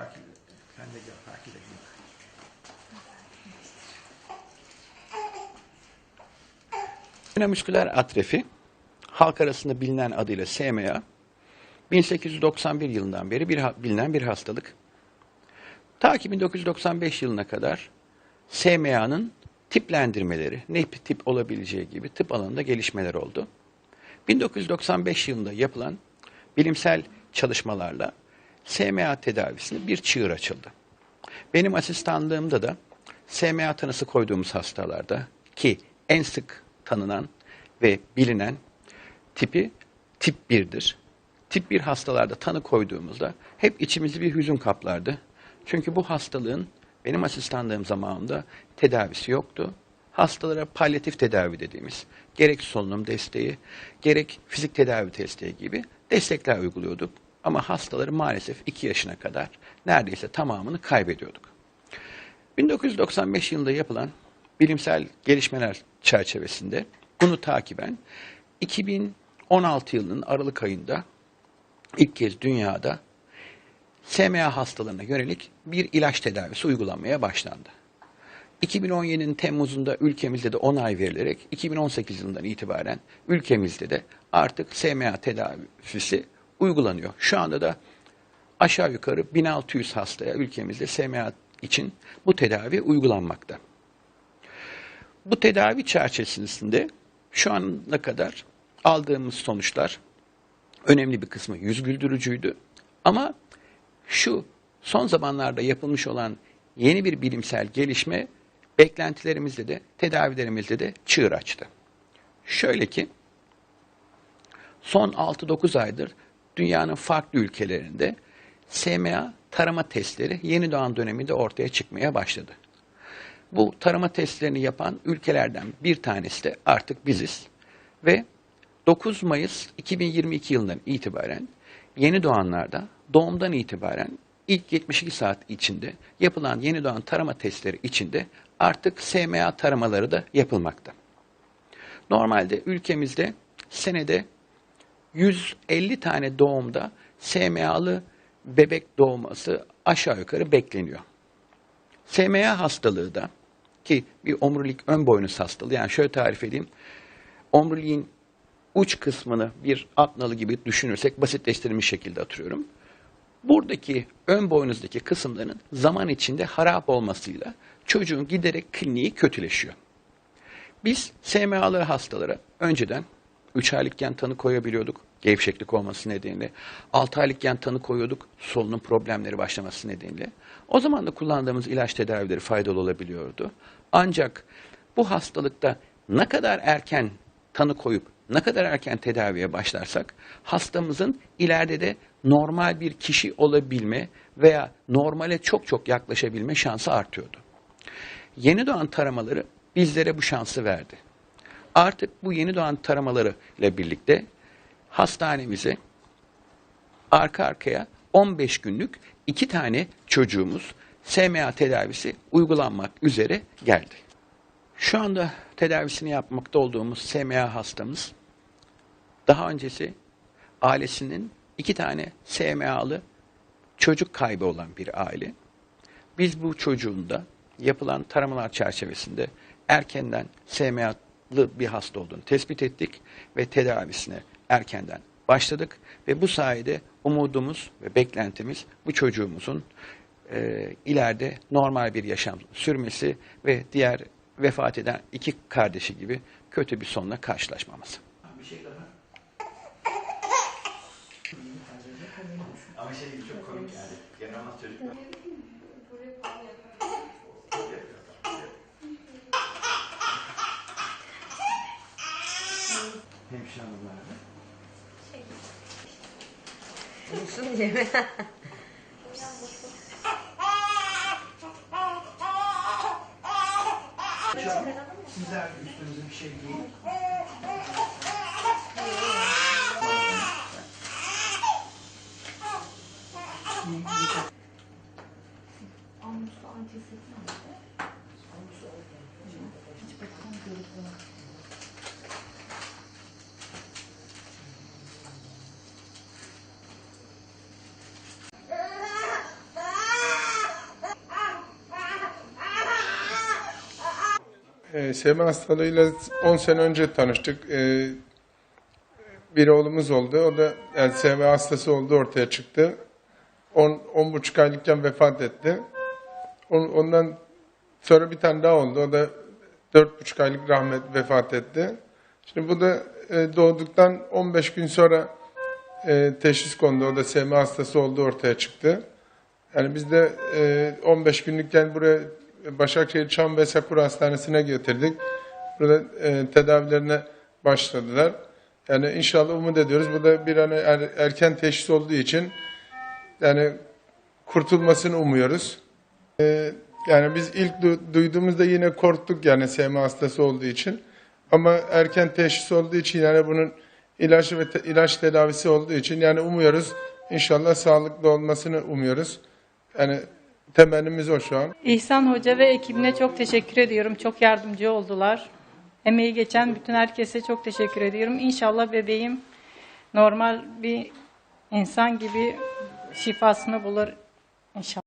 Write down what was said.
takip etti. Sen de gel takip edin. Halk arasında bilinen adıyla SMA 1891 yılından beri bir, bilinen bir hastalık. Ta ki 1995 yılına kadar SMA'nın tiplendirmeleri, ne tip olabileceği gibi tıp alanında gelişmeler oldu. 1995 yılında yapılan bilimsel çalışmalarla SMA tedavisinde bir çığır açıldı. Benim asistanlığımda da SMA tanısı koyduğumuz hastalarda ki en sık tanınan ve bilinen tipi tip 1'dir. Tip 1 hastalarda tanı koyduğumuzda hep içimizi bir hüzün kaplardı. Çünkü bu hastalığın benim asistanlığım zamanında tedavisi yoktu. Hastalara palyatif tedavi dediğimiz gerek solunum desteği, gerek fizik tedavi desteği gibi destekler uyguluyorduk. Ama hastaları maalesef 2 yaşına kadar neredeyse tamamını kaybediyorduk. 1995 yılında yapılan bilimsel gelişmeler çerçevesinde bunu takiben 2016 yılının Aralık ayında ilk kez dünyada SMA hastalarına yönelik bir ilaç tedavisi uygulanmaya başlandı. 2017'nin Temmuz'unda ülkemizde de onay verilerek 2018 yılından itibaren ülkemizde de artık SMA tedavisi uygulanıyor. Şu anda da aşağı yukarı 1600 hastaya ülkemizde SMA için bu tedavi uygulanmakta. Bu tedavi çerçevesinde şu ana kadar aldığımız sonuçlar önemli bir kısmı yüz güldürücüydü. Ama şu son zamanlarda yapılmış olan yeni bir bilimsel gelişme beklentilerimizde de tedavilerimizde de çığır açtı. Şöyle ki son 6-9 aydır dünyanın farklı ülkelerinde SMA tarama testleri yeni doğan döneminde ortaya çıkmaya başladı. Bu tarama testlerini yapan ülkelerden bir tanesi de artık biziz. Ve 9 Mayıs 2022 yılından itibaren yeni doğanlarda doğumdan itibaren ilk 72 saat içinde yapılan yeni doğan tarama testleri içinde artık SMA taramaları da yapılmakta. Normalde ülkemizde senede 150 tane doğumda SMA'lı bebek doğması aşağı yukarı bekleniyor. SMA hastalığı da ki bir omurilik ön boynuz hastalığı yani şöyle tarif edeyim. Omuriliğin uç kısmını bir at nalı gibi düşünürsek basitleştirilmiş şekilde atıyorum. Buradaki ön boynuzdaki kısımların zaman içinde harap olmasıyla çocuğun giderek kliniği kötüleşiyor. Biz SMA'lı hastalara önceden 3 aylıkken tanı koyabiliyorduk. Gevşeklik olması nedeniyle. 6 aylıkken tanı koyuyorduk. Solunum problemleri başlaması nedeniyle. O zaman da kullandığımız ilaç tedavileri faydalı olabiliyordu. Ancak bu hastalıkta ne kadar erken tanı koyup ne kadar erken tedaviye başlarsak hastamızın ileride de normal bir kişi olabilme veya normale çok çok yaklaşabilme şansı artıyordu. Yeni doğan taramaları bizlere bu şansı verdi. Artık bu yeni doğan taramaları ile birlikte hastanemize arka arkaya 15 günlük iki tane çocuğumuz SMA tedavisi uygulanmak üzere geldi. Şu anda tedavisini yapmakta olduğumuz SMA hastamız daha öncesi ailesinin iki tane SMA'lı çocuk kaybı olan bir aile. Biz bu çocuğun da yapılan taramalar çerçevesinde erkenden SMA'lı bir hasta olduğunu tespit ettik ve tedavisine erkenden başladık ve bu sayede umudumuz ve beklentimiz bu çocuğumuzun e, ileride normal bir yaşam sürmesi ve diğer vefat eden iki kardeşi gibi kötü bir sonla karşılaşmaması. Bir şey daha. Ama şey çok komik yani. Yaramaz çocuklar. Musun diye mi? Sizler üstünüze bir şey giyin. E, hastalığıyla 10 sene önce tanıştık. E, bir oğlumuz oldu. O da yani SMA hastası oldu ortaya çıktı. 10 10 buçuk aylıkken vefat etti. On- Ondan sonra bir tane daha oldu. O da dört buçuk aylık rahmet vefat etti. Şimdi bu da e, doğduktan 15 gün sonra e, teşhis kondu. O da SMA hastası olduğu ortaya çıktı. Yani biz de e, 15 günlükken buraya Başakşehir Çam ve Sakura Hastanesi'ne getirdik. Burada e, tedavilerine başladılar. Yani inşallah umut ediyoruz. Bu da bir an er- erken teşhis olduğu için yani kurtulmasını umuyoruz. E, yani biz ilk du- duyduğumuzda yine korktuk yani SMA hastası olduğu için. Ama erken teşhis olduğu için yani bunun ilaç ve te- ilaç tedavisi olduğu için yani umuyoruz. İnşallah sağlıklı olmasını umuyoruz. Yani temennimiz o şu an. İhsan Hoca ve ekibine çok teşekkür ediyorum. Çok yardımcı oldular. Emeği geçen bütün herkese çok teşekkür ediyorum. İnşallah bebeğim normal bir insan gibi şifasını bulur inşallah.